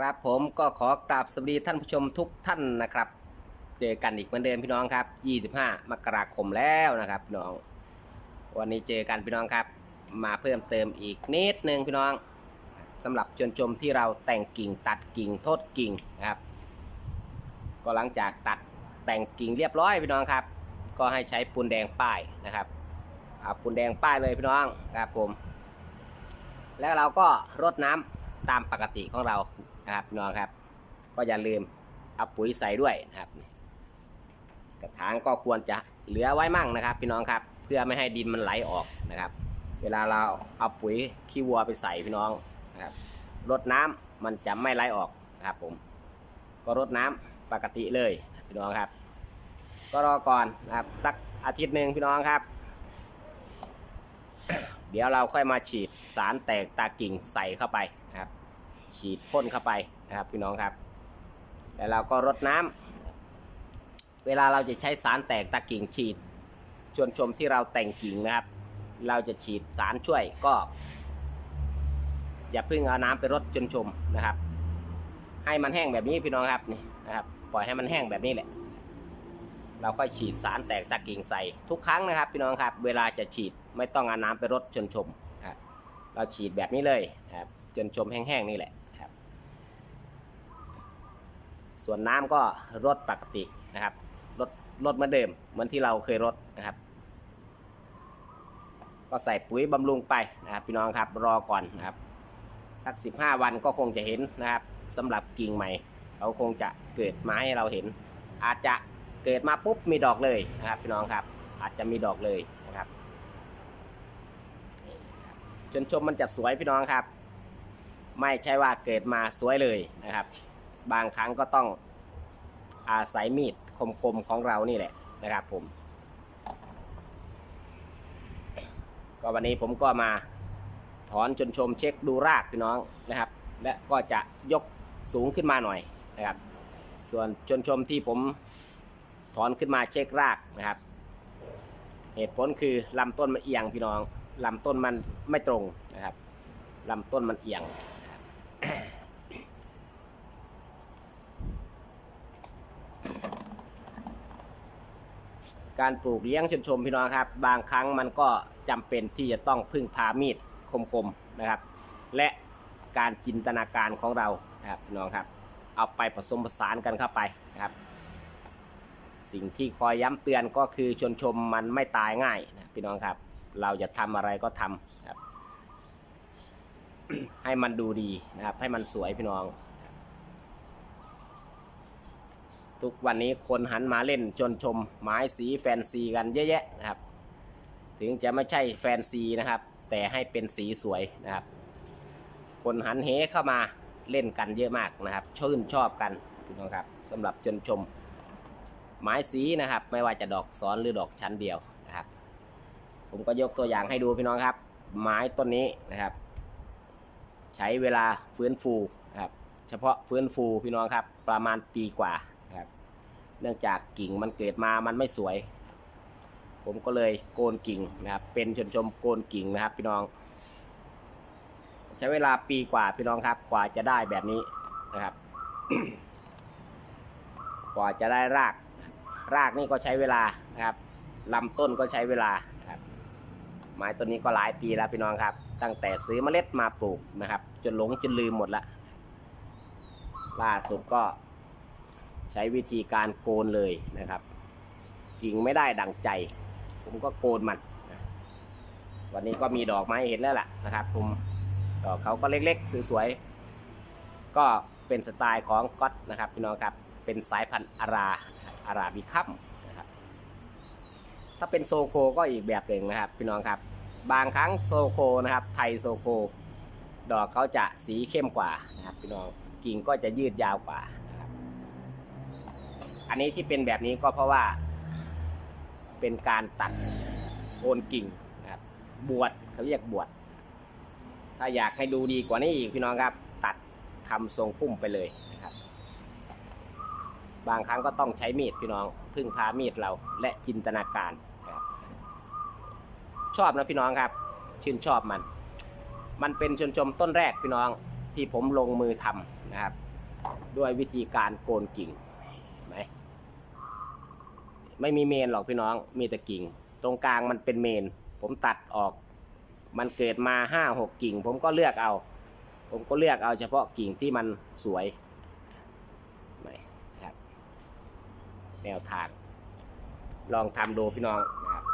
ครับผมก็ขอกราบสวัสดีท่านผู้ชมทุกท่านนะครับ เจอกันอีกเหมือนเดิมพี่น้องครับ 25 มกราคมแล้วนะครับพี่น้อง วันนี้เจอกันพี่น้องครับ มาเพิ่มเติมอีกนิดนึงพี่น้องสำหรับชนชมที่เราแต่งกิ่งตัดกิ่งโทษกิ่งนะครับ ก็หลังจากตัดแต่งกิ่งเรียบร้อยพี่น้องครับ ก็ให้ใช้ปูนแดงป้ายนะครับเอาปูนแดงป้ายเลยพี่น้องครับผม แล้วเราก็รดน้ำตามปกติของเรา นะครับน้องครับ ก็อย่าลืมเอาปุ๋ยใส่ด้วยนะครับ กระถางก็ควรจะเหลือไว้มั่งนะครับ พี่น้องครับ เพื่อไม่ให้ดินมันไหลออกนะครับ เวลาเราเอาปุ๋ยขี้วัวไปใส่พี่น้องนะครับรดน้ำมันจะไม่ไหลออกนะครับผม ก็รดน้ำปกติเลยพี่น้องครับ ก็รอก่อนนะครับสักอาทิตย์หนึ่งพี่น้องครับ เดี๋ยวเราค่อยมาฉีดสารแตกตากิ่งใส่เข้าไป ฉีดพ่นเข้าไปนะครับพี่น้องครับ แล้วเราก็รดน้ำเวลาเราจะใช้สารแตกตากิ่งฉีด ชวนชมที่เราแต่งกิ่งนะครับ เราจะฉีดสารช่วยก็ อย่าเพิ่งเอาน้ำไปรดจนชมนะครับ ให้มันแห้งแบบนี้พี่น้องครับนี่นะครับปล่อยให้มันแห้งแบบนี้แหละ เราค่อยฉีดสารแตกตะกิ่งใส่ทุกครั้งนะครับ พี่น้องครับ เวลาจะฉีดไม่ต้องเอาน้ำไปรดจนชมครับเราฉีดแบบนี้เลยครับจนชมแห้งๆนี่แหละ ส่วนน้ำก็รดปกตินะครับรดรดเหมือนเดิมเหมือนที่เราเคยรดนะครับ ก็ใส่ปุ๋ยบำรุงไปนะครับพี่น้องครับรอก่อนนะครับ สัก 15 วันก็คงจะเห็นนะครับสำหรับกิ่งใหม่เขาคงจะเกิดมาให้เราเห็น อาจจะเกิดมาปุ๊บมีดอกเลยนะครับพี่น้องครับอาจจะมีดอกเลยนะครับจนชมมันจะสวยพี่น้องครับ ไม่ใช่ว่าเกิดมาสวยเลยนะครับ บางครั้งก็ต้องอาศัยมีดคมๆของเรานี่แหละนะครับผม ก็วันนี้ผมก็มาถอนจนชมเช็คดูรากพี่น้องนะครับ และก็จะยกสูงขึ้นมาหน่อยนะครับ ส่วนชนชมที่ผมถอนขึ้นมาเช็ครากนะครับ เหตุผลคือลำต้นมันเอียงพี่น้องลำต้นมันไม่ตรงนะครับลำต้นมันเอียงนะครับ การปลูกเลี้ยงชนชมพี่น้องครับ บางครั้งมันก็จำเป็นที่จะต้องพึ่งพามีดคมๆนะครับ และการจินตนาการของเรานะครับพี่น้องครับ เอาไปผสมผสานกันเข้าไปนะครับ สิ่งที่คอยย้ำเตือนก็คือชนชมมันไม่ตายง่ายนะพี่น้องครับ เราจะทำอะไรก็ทำครับ ให้มันดูดีนะครับ ให้มันสวยพี่น้อง ทุกวันนี้คนหันมาเล่นจนชมไม้สีแฟนซีกันเยอะแยะนะครับ ถึงจะไม่ใช่แฟนซีนะครับ แต่ให้เป็นสีสวยนะครับ คนหันเหเข้ามาเล่นกันเยอะมากนะครับ ชื่นชอบกันพี่น้องครับสำหรับจนชมไม้สีนะครับ ไม่ว่าจะดอกซ้อนหรือดอกชั้นเดียวนะครับ ผมก็ยกตัวอย่างให้ดูพี่น้องครับ ไม้ต้นนี้นะครับ ใช้เวลาฟื้นฟูนะครับ เฉพาะฟื้นฟูพี่น้องครับ ประมาณปีกว่า เนื่องจากกิ่งมันเกิดมามันไม่สวย ผมก็เลยโกนกิ่งนะครับ เป็นชนชมโกนกิ่งนะครับ พี่น้อง ใช้เวลาปีกว่าพี่น้องครับ กว่าจะได้แบบนี้นะครับ กว่าจะได้ราก รากนี่ก็ใช้เวลานะครับลำต้นก็ใช้เวลาครับ ไม้ต้นนี้ก็หลายปีแล้วพี่น้องครับ ตั้งแต่ซื้อเมล็ดมาปลูกนะครับ จนหลงจนลืมหมดละล่าสุดก็ ใช้วิธีการโกนเลยนะครับกิ่งไม่ได้ดังใจ ผมก็โกนมันวันนี้ก็มีดอกไม้เห็นแล้วล่ะนะครับผมดอกเขาก็เล็กๆสวยๆก็เป็นสไตล์ของก๊อตนะครับพี่น้องครับเป็นสายพันธุ์อาราอาราบิคัมนะครับถ้าเป็นโซโคก็อีกแบบหนึ่งนะครับพี่น้องครับบางครั้งโซโคนะครับไทยโซโค ดอกเขาจะสีเข้มกว่านะครับพี่น้องกิ่งก็จะยืดยาวกว่า อันนี้ที่เป็นแบบนี้ก็เพราะว่า เป็นการตัดโคนกิ่งนะครับบวชเขาเรียกบวชถ้าอยากให้ดูดีกว่านี้อีกพี่น้องครับ ตัดทำทรงพุ่มไปเลยนะครับ บางครั้งก็ต้องใช้มีดพี่น้อง พึ่งพามีดเราและจินตนาการนะครับชอบนะพี่น้องครับ ชื่นชอบมัน มันเป็นชนชมต้นแรกพี่น้องที่ผมลงมือทำนะครับ ด้วยวิธีการโกนกิ่ง ไม่มีเมนหรอกพี่น้อง มีแต่กิ่ง ตรงกลางมันเป็นเมน ผมตัดออก มันเกิดมาห้าหกกิ่ง ผมก็เลือกเอา ผมก็เลือกเอาเฉพาะกิ่งที่มันสวยไหมครับ แนวทาง ลองทำดูพี่น้องนะครับ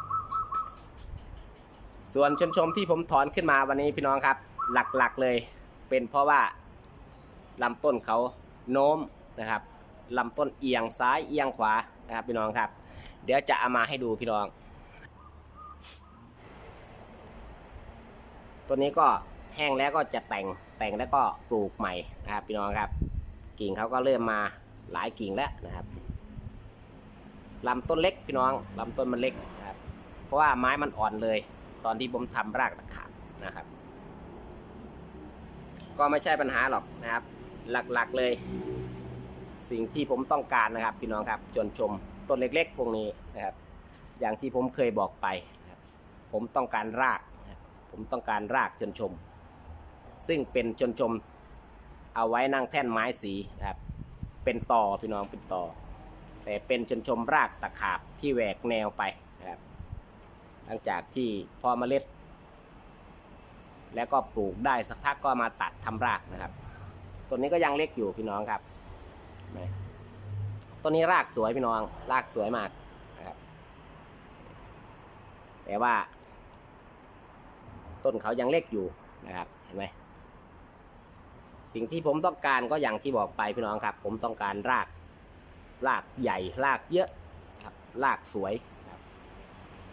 ส่วนชนชมที่ผมถอนขึ้นมาวันนี้พี่น้องครับ หลักๆเลยเป็นเพราะว่าลำต้นเขาโน้มนะครับลำต้นเอียงซ้ายเอียงขวานะครับพี่น้องครับ เดี๋ยวจะเอามาให้ดูพี่น้อง ตัวนี้ก็แห้งแล้วก็จะแต่งแต่งแล้วก็ปลูกใหม่นะครับ พี่น้องครับ กิ่งเขาก็เริ่มมาหลายกิ่งแล้วนะครับลำต้นเล็กพี่น้องลำต้นมันเล็กนะครับ เพราะว่าไม้มันอ่อนเลย ตอนที่ผมทำรากตะขาบนะครับ ก็ไม่ใช่ปัญหาหรอกนะครับ หลักๆเลย สิ่งที่ผมต้องการนะครับ พี่น้องครับจนชม ต้นเล็กๆ พวกนี้นะครับ อย่างที่ผมเคยบอกไปนะครับผมต้องการรากนะครับผมต้องการรากจนชม ซึ่งเป็นจนชมเอาไว้นั่งแท่นไม้สีนะครับ เป็นต่อพี่น้องเป็นต่อ แต่เป็นจนชมรากตะขาบที่แหวกแนวไปนะครับ หลังจากที่พอมเมล็ด แล้วก็ปลูกได้สักพักก็มาตัดทำรากนะครับ ต้นนี้ก็ยังเล็กอยู่พี่น้องครับนไหม ต้นนี้รากสวยพี่น้อง รากสวยมากนะครับ แต่ว่า ต้นเขายังเล็กอยู่นะครับ เห็นไหมสิ่งที่ผมต้องการก็อย่างที่บอกไปพี่น้องครับ ผมต้องการราก รากใหญ่ รากเยอะครับ รากสวยครับ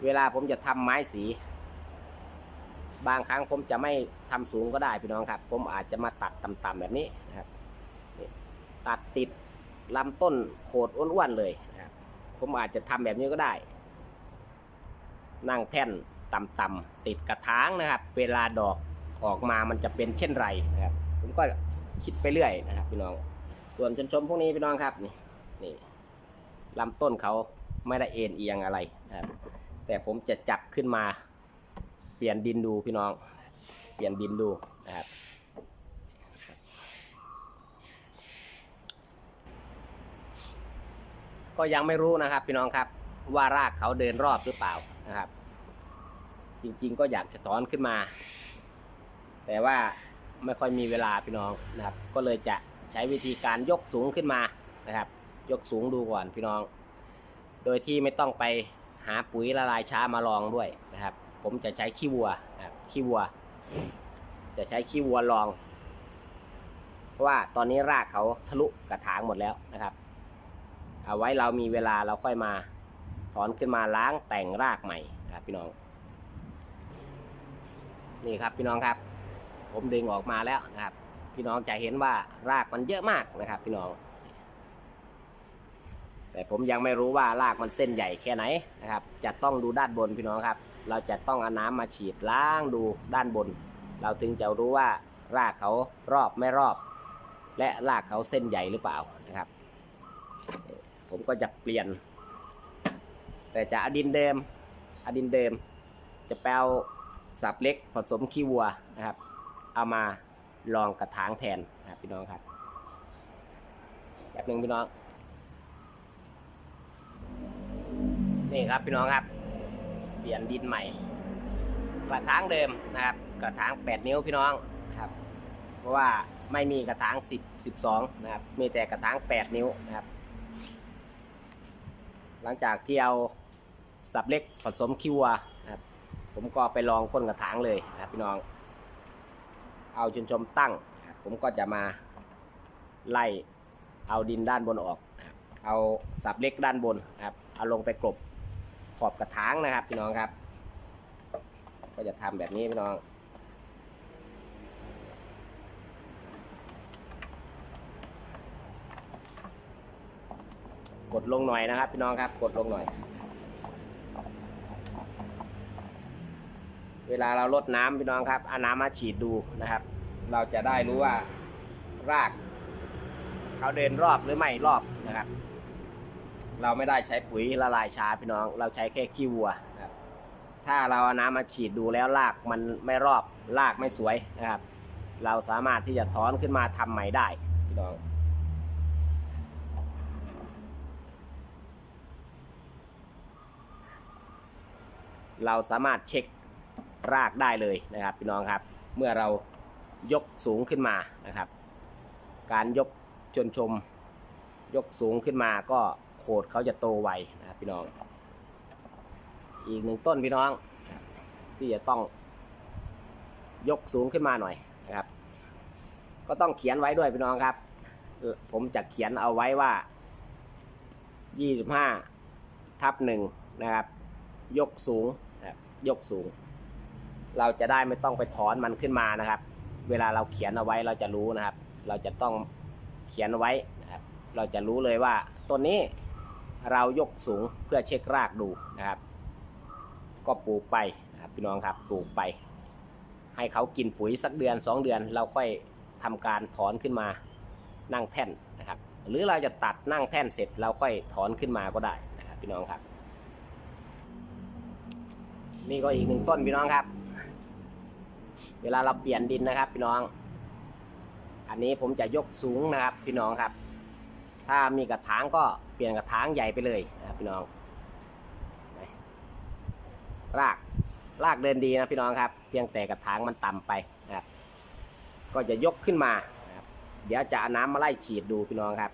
เวลาผมจะทำไม้สี บางครั้งผมจะไม่ทำสูงก็ได้พี่น้องครับ ผมอาจจะมาตัดต่ำๆแบบนี้นะครับตัดติด ลำต้นโขดอ้วนๆเลยนะครับผมอาจจะทำแบบนี้ก็ได้ นั่งแท่นต่ำๆติดกระถางนะครับ เวลาดอกออกมามันจะเป็นเช่นไรนะครับ ผมก็คิดไปเรื่อยนะครับพี่น้อง ส่วนชนชมพวกนี้พี่น้องครับนี่นี่ลำต้นเขาไม่ได้เอ็นเอียงอะไรนะครับแต่ผมจะจับขึ้นมา เปลี่ยนดินดูพี่น้อง เปลี่ยนดินดูนะครับ ก็ยังไม่รู้นะครับ พี่น้องครับว่ารากเขาเดินรอบหรือเปล่านะครับ จริงๆก็อยากจะถอนขึ้นมา แต่ว่าไม่ค่อยมีเวลาพี่น้องนะครับ ก็เลยจะใช้วิธีการยกสูงขึ้นมานะครับ ยกสูงดูก่อนพี่น้อง โดยที่ไม่ต้องไปหาปุ๋ยละลายช้ามาลองด้วยนะครับ ผมจะใช้ขี้วัวนะครับขี้วัว จะใช้ขี้วัวลอง เพราะว่าตอนนี้รากเขาทะลุกระถางหมดแล้วนะครับ เอาไว้เรามีเวลาเราค่อยมาถอนขึ้นมาล้างแต่งรากใหม่ครับพี่น้อง นี่ครับพี่น้องครับ ผมดึงออกมาแล้วนะครับ พี่น้องจะเห็นว่ารากมันเยอะมากนะครับ พี่น้อง แต่ผมยังไม่รู้ว่ารากมันเส้นใหญ่แค่ไหนนะครับ จะต้องดูด้านบนพี่น้องครับ เราจะต้องเอาน้ำมาฉีดล้างดูด้านบน เราถึงจะรู้ว่ารากเขารอบไม่รอบ และรากเขาเส้นใหญ่หรือเปล่า ผมก็จะเปลี่ยน แต่จะอดินเดิม อดินเดิม จะแปลสับเล็กผสมขี้วัวนะครับ เอามาลองกระถางแทนนะครับพี่น้องครับแบบหนึ่งพี่น้อง นี่ครับพี่น้องครับ เปลี่ยนดินใหม่ กระถางเดิมนะครับ กระถาง 8 นิ้วพี่น้องครับ เพราะว่าไม่มีกระถาง 10 12 นะครับ มีแต่กระถาง 8 นิ้วนะครับ หลังจากที่เอาสับเล็กผสมคิวนะครับผมก็ไปลองก้นกระถางเลยนะครับพี่น้อง เอาจนชมตั้ง ผมก็จะมาไล่เอาดินด้านบนออก เอาสับเล็กด้านบนครับเอาลงไปกลบขอบกระถางนะครับพี่น้องครับ ก็จะทำแบบนี้พี่น้อง กดลงหน่อยนะครับ พี่น้องครับ กดลงหน่อย เวลาเราลดน้ำพี่น้องครับเอาน้ำมาฉีดดูนะครับ เราจะได้รู้ว่าราก เขาเดินรอบหรือไม่รอบนะครับ เราไม่ได้ใช้ปุ๋ยละลายช้าพี่น้อง เราใช้แค่ขี้วัวนะครับ ถ้าเราเอาน้ำมาฉีดดูแล้วรากมันไม่รอบรากไม่สวยนะครับ เราสามารถที่จะถอนขึ้นมาทำใหม่ได้พี่น้อง เราสามารถเช็ครากได้เลยนะครับพี่น้องครับ เมื่อเรายกสูงขึ้นมานะครับ การยกจนชม ยกสูงขึ้นมาก็โขดเขาจะโตไวนะครับพี่น้อง อีกหนึ่งต้นพี่น้อง ที่จะต้องยกสูงขึ้นมาหน่อยนะครับ ก็ต้องเขียนไว้ด้วยพี่น้องครับ ผมจะเขียนเอาไว้ว่า 25 ทับหนึ่งนะครับ ยกสูง ยกสูง เราจะได้ไม่ต้องไปถอนมันขึ้นมานะครับ เวลาเราเขียนเอาไว้เราจะรู้นะครับ เราจะต้องเขียนเอาไว้นะครับ เราจะรู้เลยว่าต้นนี้เรายกสูงเพื่อเช็ครากดูนะครับ ก็ปลูกไปนะครับพี่น้องครับปลูกไป ให้เขากินปุ๋ยสักเดือน 2 เดือน เราค่อยทำการถอนขึ้นมานั่งแท่นนะครับ หรือเราจะตัดนั่งแท่นเสร็จเราค่อยถอนขึ้นมาก็ได้นะครับพี่น้องครับ นี่ก็อีกหนึ่งต้นพี่น้องครับ เวลาเราเปลี่ยนดินนะครับพี่น้อง อันนี้ผมจะยกสูงนะครับ พี่น้องครับ ถ้ามีกระถางก็เปลี่ยนกระถางใหญ่ไปเลยนะพี่น้อง รากรากเดินดีนะพี่น้องครับ เพียงแต่กระถางมันต่ำไปนะครับ ก็จะยกขึ้นมานะครับ เดี๋ยวจะเอาน้ำมาไล่ฉีดดูพี่น้องครับ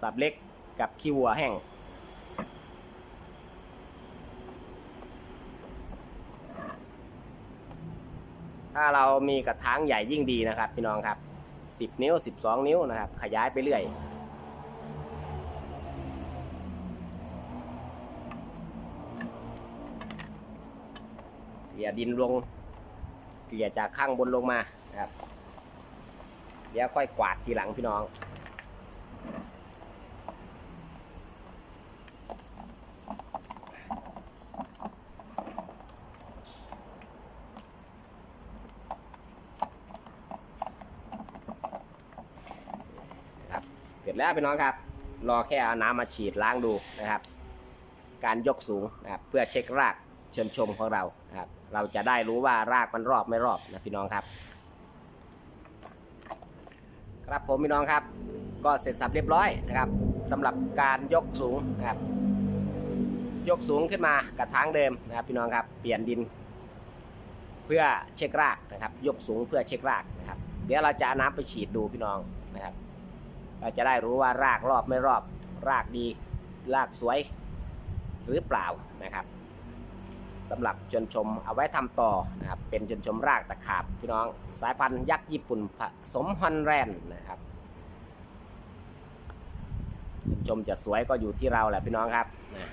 สับเล็กกับขี้วัวแห้ง ถ้าเรามีกระถางใหญ่ยิ่งดีนะครับ พี่น้องครับ 10 นิ้ว 12 นิ้วนะครับ ขยายไปเรื่อยเกลี่ยดินลงเกลี่ยจากข้างบนลงมานะครับเดี๋ยวค่อยกวาดทีหลังพี่น้อง ครับ เสร็จ แล้วพี่น้องครับ รอแค่เอาน้ำมาฉีดล้างดูนะครับ การยกสูงนะครับเพื่อเช็ครากเชิญชมของเรานะครับ เราจะได้รู้ว่ารากมันรอบไม่รอบนะพี่น้องครับ ครับผมพี่น้องครับ ก็เสร็จสับเรียบร้อยนะครับสำหรับการยกสูงนะครับ ยกสูงขึ้นมากระถางเดิมนะครับ พี่น้องครับเปลี่ยนดิน เพื่อเช็ครากนะครับ ยกสูงเพื่อเช็ครากนะครับ เดี๋ยวเราจะน้ำไปฉีดดูพี่น้องนะครับ เราจะได้รู้ว่ารากรอบไม่รอบ รากดี รากสวย หรือเปล่านะครับสำหรับชนชมเอาไว้ทำต่อนะครับเป็นชนชมรากตะขาบพี่น้องสายพันธุ์ยักษ์ญี่ปุ่นผสมฮอนแรนนะครับชนชมจะสวยก็อยู่ที่เราแหละพี่น้องครับนะ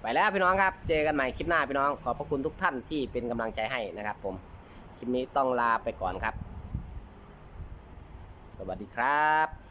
ไปแล้วพี่น้องครับ เจอกันใหม่คลิปหน้าพี่น้อง ขอบพระคุณทุกท่านที่เป็นกำลังใจให้นะครับผม คลิปนี้ต้องลาไปก่อนครับ สวัสดีครับ